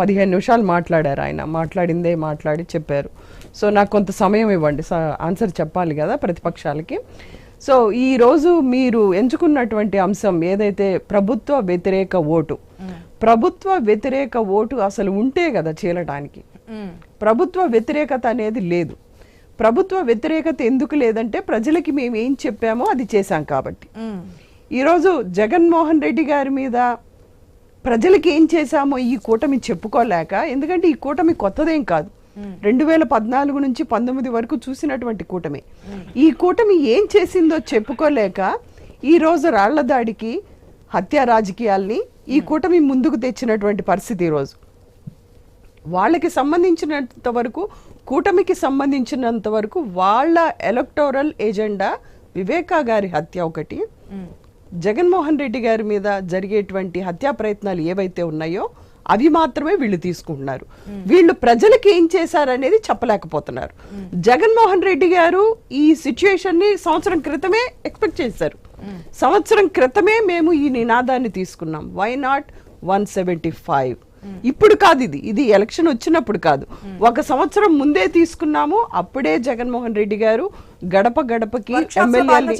పదిహేను నిమిషాలు మాట్లాడారు ఆయన. మాట్లాడిందే మాట్లాడి చెప్పారు. సో నాకు కొంత సమయం ఇవ్వండి. ఆన్సర్ చెప్పాలి కదా ప్రతిపక్షాలకి. సో ఈ రోజు మీరు ఎంచుకున్నటువంటి అంశం ఏదైతే ప్రభుత్వ వ్యతిరేక ఓటు ప్రభుత్వ వ్యతిరేక ఓటు అసలు ఉంటే కదా చీలటానికి. ప్రభుత్వ వ్యతిరేకత అనేది లేదు. ప్రభుత్వ వ్యతిరేకత ఎందుకు లేదంటే ప్రజలకి మేము ఏం చెప్పామో అది చేశాం కాబట్టి. ఈరోజు జగన్మోహన్ రెడ్డి గారి మీద ప్రజలకి ఏం చేశామో ఈ కూటమి చెప్పుకోలేక ఎందుకంటే ఈ కూటమి కొత్తదేం కాదు. రెండు వేల పద్నాలుగు నుంచి పంతొమ్మిది వరకు చూసినటువంటి కూటమి. ఈ కూటమి ఏం చేసిందో చెప్పుకోలేక ఈ రోజు రాళ్ళ దాడికి హత్య రాజకీయాల్ని ఈ కూటమి ముందుకు తెచ్చినటువంటి పరిస్థితి ఈరోజు వాళ్ళకి సంబంధించినంత వరకు కూటమికి సంబంధించినంత వరకు వాళ్ళ ఎలక్టోరల్ ఎజెండా వివేకా గారి హత్య ఒకటి. జగన్మోహన్ రెడ్డి గారి మీద జరిగేటువంటి హత్యా ప్రయత్నాలు ఏవైతే ఉన్నాయో అవి మాత్రమే వీళ్ళు తీసుకుంటున్నారు. వీళ్ళు ప్రజలకి ఏం చేశారనేది చెప్పలేకపోతున్నారు. జగన్మోహన్ రెడ్డి గారు ఈ సిచ్యుయేషన్ని సంవత్సరం క్రితమే ఎక్స్పెక్ట్ చేశారు. సంవత్సరం క్రితమే మేము ఈ నినాదాన్ని తీసుకున్నాం. Why not one seventy five ఇప్పుడు కాదు ఇది. ఇది ఎలక్షన్ వచ్చినప్పుడు కాదు. ఒక సంవత్సరం ముందే తీసుకున్నాము. అప్పుడే జగన్మోహన్ రెడ్డి గారు గడప గడపకి ఎమ్మెల్యేలు.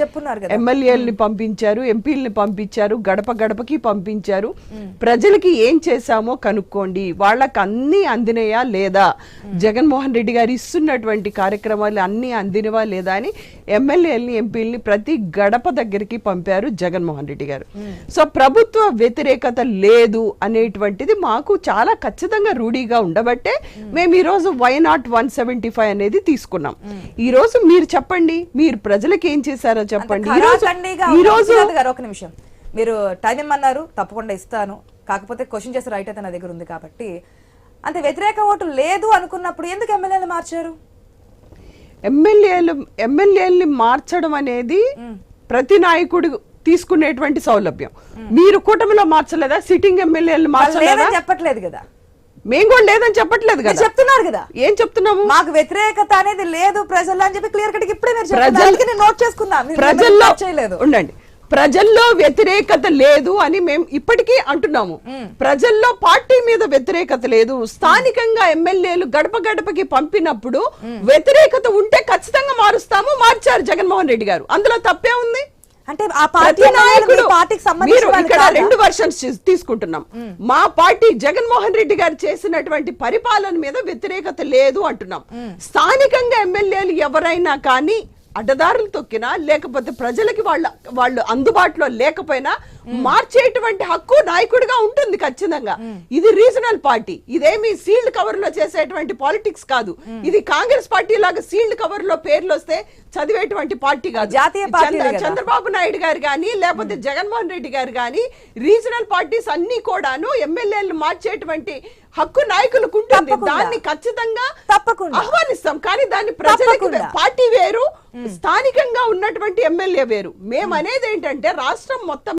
ఎమ్మెల్యేలని పంపించారు ఎంపీలని పంపించారు గడప గడపకి పంపించారు. ప్రజలకి ఏం చేశామో కనుక్కోండి. వాళ్ళకి అన్ని అందినయా లేదా? జగన్మోహన్ రెడ్డి గారు ఇస్తున్నటువంటి కార్యక్రమాలు అన్ని అందినవా లేదా అని ఎమ్మెల్యేలని ఎంపీలని ప్రతి గడప దగ్గరికి పంపారు జగన్మోహన్ రెడ్డి గారు. సో ప్రభుత్వ వ్యతిరేకత లేదు అనేటువంటిది మాకు చాలా ఖచ్చితంగా రూఢీగా ఉండబట్టే మేము. ఈ రోజు why not one seventy five అనేది తీసుకున్నాం. ఈ రోజు మీరు చెప్పండి మీరు ప్రజలకు ఏం చేశారో చెప్పండి. ఈ రోజు ఖరాఖండిగా ఈ రోజు విశ్వనాథ్ గారు ఒక నిమిషం. మీరు టైం ఇమ్మన్నారు తప్పకుండా ఇస్తాను. కాకపోతే క్వశ్చన్ చేసే రైట్ అయితే నా దగ్గర ఉంది కాబట్టి. అంతే వ్యతిరేక ఓటు లేదు అనుకున్నప్పుడు ఎందుకు ఎమ్మెల్యేలు మార్చారు? ఎమ్మెల్యేలు ఎమ్మెల్యేలని మార్చడం అనేది ప్రతి నాయకుడు తీసుకునేటువంటి సౌలభ్యం. మీరు కూటమిలో మార్చలేదా? సిట్టింగ్ ఎమ్మెల్యేలు మార్చలేదా? చెప్పట్లేదు కదా. మేము కూడా లేదని చెప్పట్లేదు కదా. చెప్తున్నారు కదా. ఏం చెప్తున్నాము మాకు వ్యతిరేకత అనేది లేదు ప్రజల్లో అని చెప్పి క్లియర్ కట్ ఇప్పుడే మీరు నోట్ మీరు ప్రజల్లో చేయలేదు. ఉండండి. ప్రజల్లో వ్యతిరేకత లేదు అని మేము ఇప్పటికీ అంటున్నాము. ప్రజల్లో పార్టీ మీద వ్యతిరేకత లేదు. స్థానికంగా ఎమ్మెల్యేలు గడప గడపకి పంపినప్పుడు వ్యతిరేకత ఉంటే ఖచ్చితంగా మారుస్తాము మార్చారు జగన్మోహన్ రెడ్డి గారు. అందులో తప్పే ఉంది? అంటే ఆ పార్టీ నాయకుడు మీరు ఇక్కడ? రెండు వర్షన్స్ తీసుకుంటున్నాం. మా పార్టీ జగన్మోహన్ రెడ్డి గారు చేసినటువంటి పరిపాలన మీద వ్యతిరేకత లేదు అంటున్నాం. స్థానికంగా ఎమ్మెల్యేలు ఎవరైనా కానీ అడ్డదారులు తొక్కినా లేకపోతే ప్రజలకి వాళ్ళ వాళ్ళు అందుబాటులో లేకపోయినా మార్చేటువంటి హక్కు నాయకుడిగా ఉంటుంది ఖచ్చితంగా. ఇది రీజనల్ పార్టీ. ఇదేమి సీల్డ్ కవర్లో చేసేటువంటి పాలిటిక్స్ కాదు. ఇది కాంగ్రెస్ పార్టీ లాగా సీల్డ్ కవర్లో పేర్లు వస్తే చదివేటువంటి పార్టీ కాదు. జాతీయ. చంద్రబాబు నాయుడు గారు కానీ లేకపోతే జగన్మోహన్ రెడ్డి గారు కానీ రీజనల్ పార్టీస్ అన్ని కూడాను ఎమ్మెల్యేలు మార్చేటువంటి హక్కు నాయకులకు ఉంటుంది. దాన్ని ఖచ్చితంగా తప్పకుండా. ఆహ్వానిస్తాం. కానీ దాన్ని ప్రజలకి. పార్టీ వేరు స్థానికంగా ఉన్నటువంటి ఎమ్మెల్యే వేరు. మేము అనేది ఏంటంటే రాష్ట్రం మొత్తం